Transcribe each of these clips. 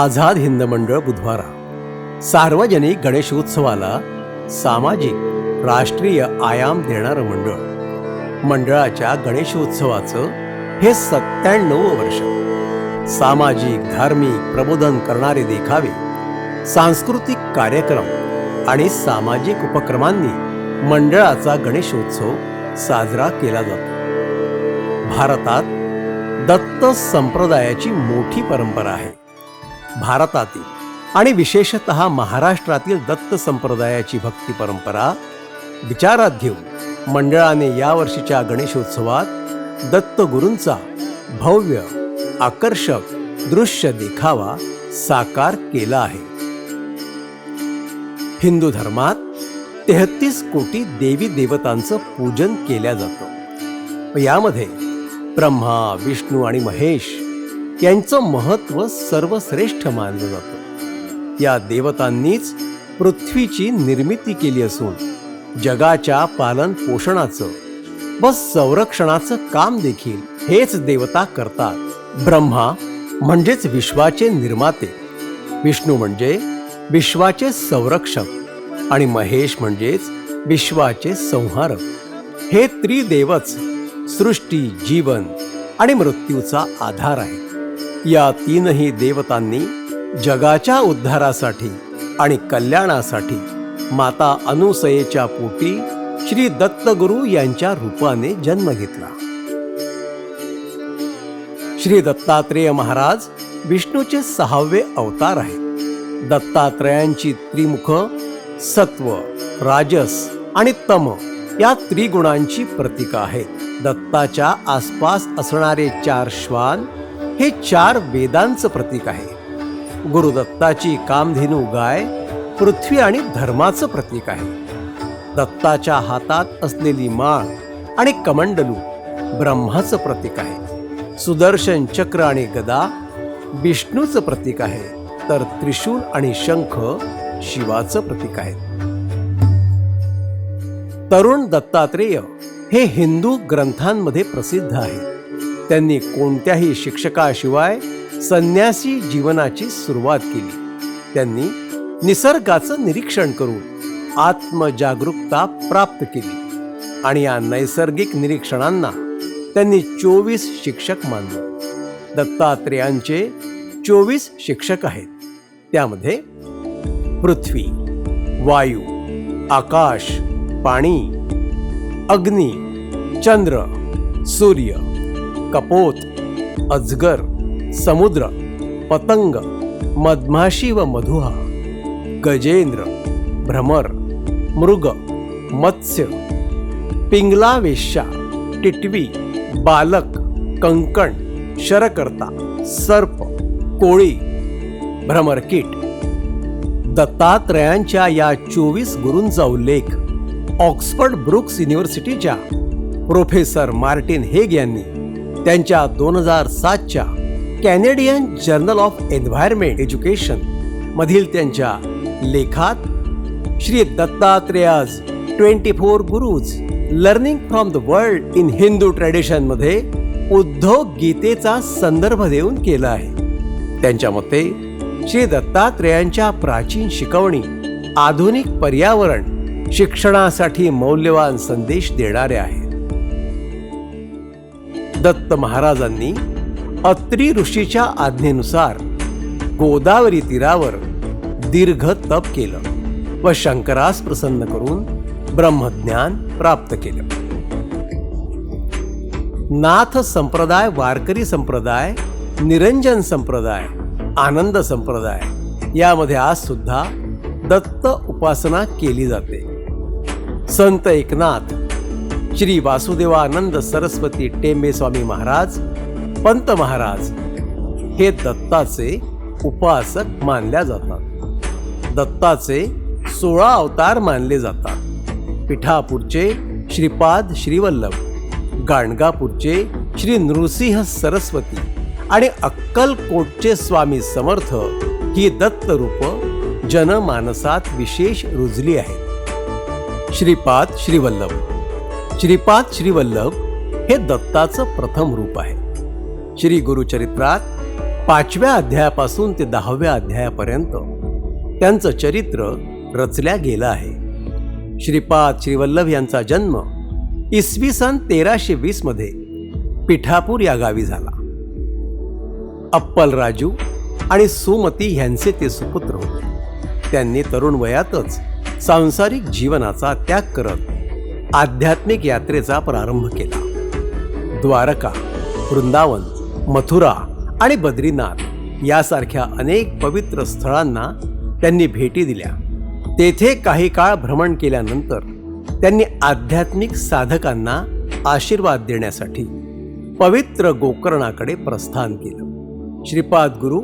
आझाद हिंद मंडळ बुधवारा. सार्वजनिक गणेशोत्सवाला सामाजिक राष्ट्रीय आयाम देणारं मंडळ. मंडळाच्या गणेशोत्सवाचं हे सत्त्याण्णव वर्ष. सामाजिक धार्मिक प्रबोधन करणारे देखावे. सांस्कृतिक कार्यक्रम आणि सामाजिक उपक्रमांनी मंडळाचा गणेशोत्सव साजरा केला जातो. भारतात दत्त संप्रदायाची मोठी परंपरा आहे. भारतातील आणि विशेषत महाराष्ट्रातील दत्त संप्रदायाची भक्ती परंपरा विचारात घेऊन मंडळाने यावर्षीच्या गणेशोत्सवात दत्तगुरूंचा भव्य आकर्षक दृश्य देखावा साकार केला आहे. हिंदू धर्मात तेहतीस कोटी देवी देवतांचं पूजन केल्या जातं. यामध्ये ब्रह्मा विष्णू आणि महेश यांचं महत्त्व सर्वश्रेष्ठ मानलं जातं. या देवतांनीच पृथ्वीची निर्मिती केली असून जगाच्या पालन पोषणाचं व संरक्षणाचं काम देखील हेच देवता करतात. ब्रह्मा म्हणजेच विश्वाचे निर्माते. विष्णू म्हणजे विश्वाचे संरक्षक आणि महेश म्हणजेच विश्वाचे संहारक. हे त्रिदेवच सृष्टी जीवन आणि मृत्यूचा आधार आहे या तीनही देवतांनी जगाच्या उद्धारासाठी आणि कल्याणासाठी माता अनुसयेच्या पोटी श्री दत्तगुरु यांच्या रूपाने जन्म घेतला. श्री दत्तात्रेय महाराज विष्णूचे सहावे अवतार आहेत. दत्तात्रयांची त्रिमुख सत्व राजस आणि तम या त्रिगुणांची प्रतीक आहेत. दत्ताच्या आसपास असणारे चार श्वान हे चार वेदांचं प्रतीक आहे. गुरुदत्ताची कामधेनू गाय पृथ्वी आणि धर्माचं प्रतीक आहे. दत्ताच्या हातात असलेली माळ आणि कमंडलू ब्रह्माचं प्रतीक आहे. सुदर्शन चक्र आणि गदा विष्णूचं प्रतीक आहे. तर त्रिशूल आणि शंख शिवाचं प्रतीक आहे. तरुण दत्तात्रेय हे हिंदू ग्रंथांमध्ये प्रसिद्ध आहे. त्यांनी कोणत्याही शिक्षकाशिवाय संन्यासी जीवनाची सुरुवात केली. त्यांनी निसर्गाचं निरीक्षण करून आत्मजागरूकता प्राप्त केली आणि या नैसर्गिक निरीक्षणांना त्यांनी चोवीस शिक्षक मानले. दत्तात्रेयांचे चोवीस शिक्षक आहेत. त्यामध्ये पृथ्वी वायू आकाश पाणी अग्नी चंद्र सूर्य कपोत अजगर समुद्र पतंग मधमाशी व मधुहा गजेंद्र भ्रमर मृग मत्स्य पिंगला वेश्या टिटवी बालक कंकण शरकर्ता सर्प कोळी भ्रमरकीट. दत्तात्रयांच्या या चोवीस गुरूंचा उल्लेख ऑक्सफर्ड ब्रुक्स युनिव्हर्सिटीच्या प्रोफेसर मार्टिन हेग यांनी त्यांच्या दोन हजार सातच्या Canadian journal of environment education मधील त्यांच्या लेखात Shri Dattatreya's twenty four gurus learning from the world in Hindu ट्रॅडिशनमध्ये Uddhav गीतेचा संदर्भ देऊन केला आहे. त्यांच्या मते श्री दत्तात्रेयांच्या प्राचीन शिकवणी आधुनिक पर्यावरण शिक्षणासाठी मौल्यवान संदेश देणारे आहेत. दत्त महाराजांनी अत्री ऋषीच्या आज्ञेनुसार गोदावरी तीरावर दीर्घ तप केलं व शंकरास प्रसन्न करून ब्रह्मज्ञान प्राप्त केलं. नाथ संप्रदाय वारकरी संप्रदाय निरंजन संप्रदाय आनंद संप्रदाय यामध्ये आज सुद्धा दत्त उपासना केली जाते. संत एकनाथ श्री वासुदेवानंद सरस्वती टेंबे स्वामी महाराज पंत महाराज हे दत्ताचे उपासक मानल्या जातात. दत्ताचे सोळा अवतार मानले जातात. पिठापूरचे श्रीपाद श्रीवल्लभ गाणगापूरचे श्री नृसिंह सरस्वती आणि अक्कलकोटचे स्वामी समर्थ ही दत्तरूप जनमानसात विशेष रुजली आहेत. श्रीपाद श्रीवल्लभ श्रीपाद श्रीवल्लभ हे दत्ताचं प्रथम रूप आहे. श्री गुरुचरित्रात पाचव्या अध्यायापासून ते दहाव्या अध्यायापर्यंत त्यांचं चरित्र रचल्या गेलं आहे. श्रीपाद श्रीवल्लभ यांचा जन्म इसवी सन तेराशे वीसमध्ये पिठापूर या गावी झाला. अप्पल राजू आणि सुमती ह्यांचे ते सुपुत्र होते. त्यांनी तरुण वयातच सांसारिक जीवनाचा त्याग करत आध्यात्मिक यात्रेचा प्रारंभ केला. द्वारका वृंदावन मथुरा आणि बद्रीनाथ यासारख्या अनेक पवित्र स्थळांना त्यांनी भेटी दिल्या. तेथे काही काळ भ्रमण केल्यानंतर त्यांनी आध्यात्मिक साधकांना आशीर्वाद देण्यासाठी पवित्र गोकर्णाकडे प्रस्थान केलं. श्रीपाद गुरु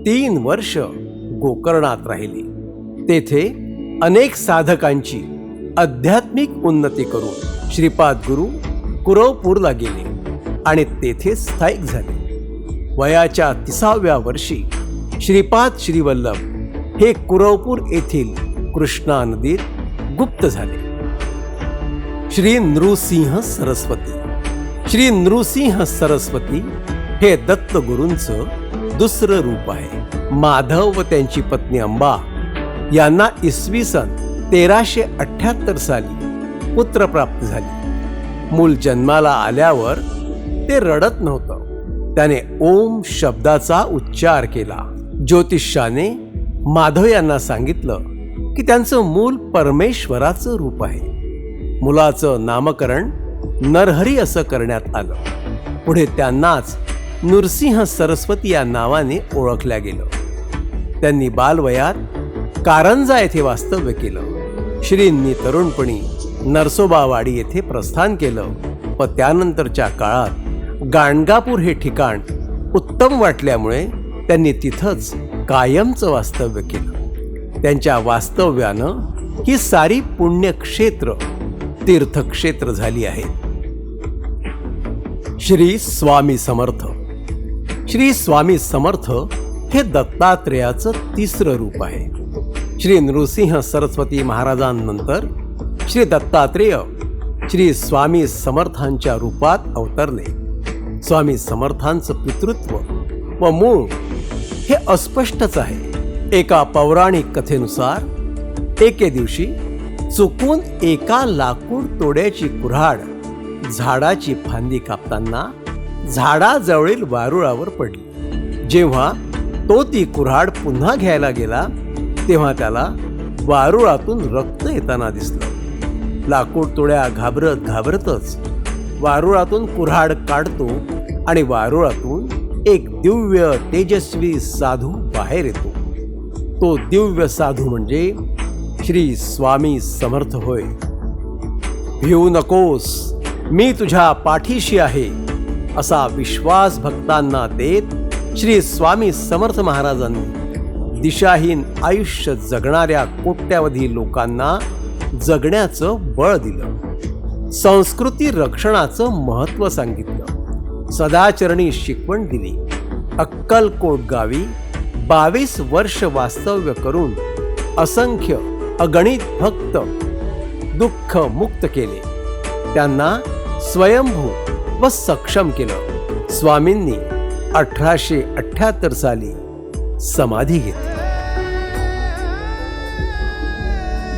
तीन वर्ष गोकर्णात राहिले. तेथे अनेक साधकांची आध्यात्मिक उन्नती करून श्रीपाद गुरु कुरवपूरला गेले आणि तेथे स्थायिक झाले. वयाच्या तिसाव्या वर्षी श्रीपाद श्रीवल्लभ हे कुरवपूर येथील कृष्णा नदीत गुप्त झाले. श्री नृसिंह सरस्वती. श्री नृसिंह सरस्वती हे दत्तगुरूंचं दुसरं रूप आहे. माधव व त्यांची पत्नी अंबा यांना इसवी सन तेराशे अठ्ठ्याहत्तर साली पुत्र प्राप्त झाले. मूल जन्माला आल्यावर ते रडत नव्हतं. त्याने ओम शब्दाचा उच्चार केला. ज्योतिषाने माधव यांना सांगितलं की त्यांचं मूल परमेश्वराचं रूप आहे. मुलाचं नामकरण नरहरी असं करण्यात आलं. पुढे त्यांनाच नृसिंह सरस्वती या नावाने ओळखल्या गेलं. त्यांनी बालवयात कारंजा येथे वास्तव्य केलं. श्रींनी तरुणपणी नरसोबावाडी येथे प्रस्थान केलं. व त्यानंतरच्या काळात गाणगापूर हे ठिकाण उत्तम वाटल्यामुळे त्यांनी तिथंच कायमचं वास्तव्य केलं. त्यांच्या वास्तव्यानं ही सारी पुण्यक्षेत्र तीर्थक्षेत्र झाली आहेत श्री स्वामी समर्थ. श्री स्वामी समर्थ हे दत्तात्रेयाचं तिसरं रूप आहे. श्री नृसिंह सरस्वती महाराजांनंतर श्री दत्तात्रेय श्री स्वामी समर्थांच्या रूपात अवतरले. स्वामी समर्थांचं पितृत्व व मूळ हे अस्पष्टच आहे. एका पौराणिक कथेनुसार एके दिवशी चुकून एका लाकूड तोड्याची कुऱ्हाड झाडाची फांदी कापताना झाडाजवळील वारुळावर पडली. जेव्हा तो ती कुऱ्हाड पुन्हा घ्यायला गेला तेव्हा त्याला वारुळातून रक्त येताना दिसलं. लाकूड तोड्या घाबरत घाबरतच वारुळातून कुऱ्हाड काढतो आणि वारुळातून एक दिव्य तेजस्वी साधू बाहेर येतो. तो दिव्य साधू म्हणजे श्री स्वामी समर्थ होय. भिवू नकोस मी तुझ्या पाठीशी आहे असा विश्वास भक्तांना देत श्री स्वामी समर्थ महाराजांनी दिशाहीन आयुष्य जगणाऱ्या कोट्यावधी लोकांना जगण्याचं बळ दिलं. संस्कृती रक्षणाचं महत्त्व सांगितलं. सदाचरणी शिकवण दिली. अक्कलकोट गावी बावीस वर्ष वास्तव्य करून असंख्य अगणित भक्त दुःख मुक्त केले. त्यांना स्वयंभू व सक्षम केलं. स्वामींनी अठराशे अठ्ठ्याहत्तर साली समाधी घेतली.